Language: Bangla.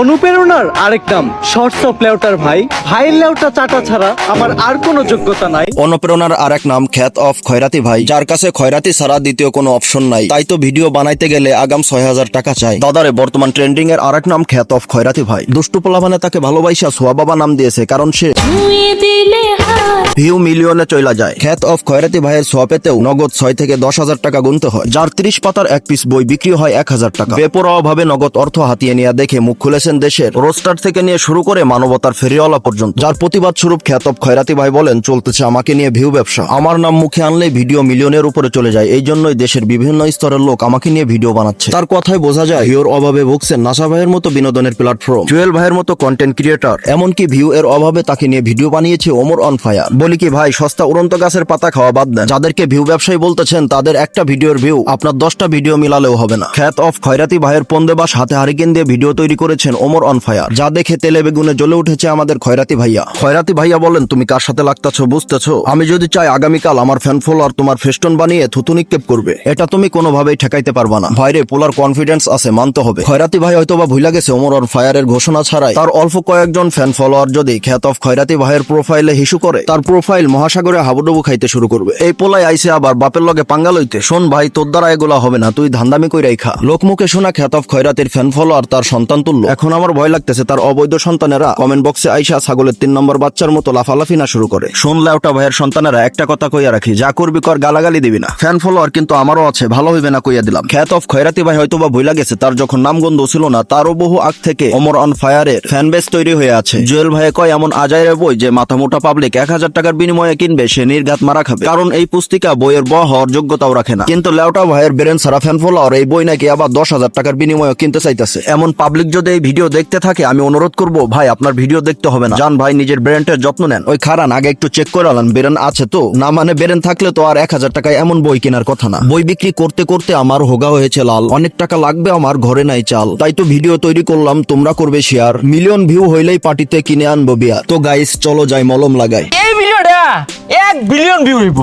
অনুপ্রেরণার আরেক নাম শর্টস অফ লেউটার ভাই। ভাইয়ের লেউটা চাটা ছাড়া আমার আর কোনো যোগ্যতা নাই। অনুপ্রেরণার আরেক নাম খ্যাত অফ খয়রাতি ভাই যার কাছে খয়রাতি ছাড়া দ্বিতীয় কোনো অপশন নাই। তাই তো ভিডিও বানাইতে গেলে আগাম ছয় হাজার টাকা চাই। দাদারে বর্তমান ট্রেন্ডিং এর আরেক নাম খ্যাত অফ খয়রাতি ভাই। দুষ্টু পোলাভানে তাকে ভালোবাসা সোয়া বাবা নাম দিয়েছে কারণ সে দিলে ভিউ মিলিয়নে চলে যায়। খ্যাত অফ খয়রাতি ভাইয়ের সোয়াপেতেও নগদ ছয় থেকে দশ হাজার টাকা গুনতে হয়। যার ত্রিশ পাতার এক পিস বই বিক্রি হয় এক হাজার টাকা। বেপরোয়া ভাবে নগদ অর্থ হাতিয়ে নিয়ে দেখে মুখ খুলেছেন দেশের রোস্টার থেকে নিয়ে শুরু করে মানবতার ফেরিওয়ালা পর্যন্ত। যার প্রতিবাদ স্বরূপ খ্যাত অফ খয়রাতি ভাই বলেন, চলতেছে আমাকে নিয়ে ভিউ ব্যবসা। আমার নাম মুখে আনলে ভিডিও মিলিয়নের উপরে চলে যায়। এই জন্যই দেশের বিভিন্ন স্তরের লোক আমাকে নিয়ে ভিডিও বানাচ্ছে। তার কথায় বোঝা যায়, ভিউর অভাবে ভুগছেন নাসা ভাইয়ের মতো বিনোদনের প্ল্যাটফর্ম। জুয়েল ভাইয়ের মতো কন্টেন্ট ক্রিয়েটর এমনকি ভিউ এর অভাবে তাকে নিয়ে ভিডিও বানিয়েছে ওমর অন ফায়ার। বলি কি, ভাই, সস্তা উড়ন্ত গাছের পাতা খাওয়া বাদ দেন। যাদেরকে ভিউ ব্যবসায়ী বলতেছেন, তাদের একটা ভিডিওর ভিউ, আপনার দশটা ভিডিও মিলালেও হবে না। খ্যাত অফ খয়রাতি ভাইয়ের পন্দেবাস হাতে হারিকেন দিয়ে ভিডিও তৈরি করেছেন ওমর অন ফায়ার। যা দেখে তেলে বেগুনে জ্বলে উঠেছে আমাদের খয়রাতি ভাইয়া। খয়রাতি ভাইয়া বলেন, তুমি কার সাথে লাগতাছো, বুঝতেছো? আমি যদি চাই আগামীকাল আমার ফ্যান ফলোয়ার তোমার ফেস্টন বানিয়ে থুতু নিক্ষেপ করবে। এটা তুমি কোনোভাবেই ঠেকাইতে পারবা না। ভাইরে, পোলার কনফিডেন্স আছে, মানতে হবে। খয়রাতি ভাই হয়তো বা ভুলা গেছে ওমর অন ফায়ারের ঘোষণা ছাড়াই। তার অল্প কয়েকজন ফ্যান ফলোয়ার যদি খ্যাত অফ খয়রাতি ভাইয়ের প্রোফাইলে হিসু করে, তার প্রোফাইল মহাসাগরে হাবুডুবু খাইতে শুরু করবে। এই পোলাই আইসে আবার বাপের লগে পাঙ্গা লইতে। শোন ভাই, তোর দ্বারা এগুলা হবে না, তুই ধান্দামি কইরাই খা। লোকমুখে শোনা খ্যাত অফ খয়রাতির ফ্যান ফলোয়ার তার সন্তান তুল্য। এখন আমার ভয় লাগতেছে তার অবৈধ সন্তানেরা কমেন্ট বক্সে আইসা ছাগলের তিন নম্বর বাচ্চার মতো লাফালাফি না শুরু করে। শোন লেউটা ভাইয়ের সন্তানেরা, একটা কথা কইয়া রাখি, যা করবি কর, গালাগালি দিবি না। ফ্যান ফলোয়ার কিন্তু আমারও আছে, ভালো হইবে না কইয়া দিলাম। খ্যাত অফ খয়রাতি ভাই হয়তো বা ভুলা গেছে, তার যখন নামগন্ধ ছিল না, তারও বহু আগ থেকে অমর অন ফায়ারের ফ্যান বেস তৈরি হয়ে আছে। জুয়েল ভাইয়ে কয়, এমন আজাইরে বই যে মাথা মোটা পাবলিক এক হাজার টাকার বিনিময়ে কিনবে, সে নির্ঘাত মারা খাবে। কারণ এই পুস্তিকা বইয়ের ব হওয়ার যোগ্যতাও রাখে না। কিন্তু লেউটা ভাইয়ের ব্রেন সারা ফ্যান ফলোয়ার, এই বই নাকি আবার দশ হাজার টাকার বিনিময়ে কিনতে চাইতেছে। এমন পাবলিক যদি এই ভিডিও দেখতে থাকে, আমি অনুরোধ করব, ভাই, আপনার ভিডিও দেখতে হবে না। জান ভাই, নিজের ব্রেনটের যত্ন নেন। ওই খারান, আগে একটু চেক করে আলান, ব্রেন আছে তো? না মানে ব্রেন থাকলে তো আর এক হাজার টাকায় এমন বই কেনার কথা না। বই বিক্রি করতে করতে আমার হোগা হয়েছে লাল। অনেক টাকা লাগবে আমার ঘরে নাই চাল। তাই তো ভিডিও তৈরি করলাম, তোমরা করবে শেয়ার মিলিয়ন ভিউ হইলেই পার্টিতে কিনে আনব বিয়ার। তো গাইস চলো যাই, মলম লাগাই। এক বিলিয়ন ভিউ হইব।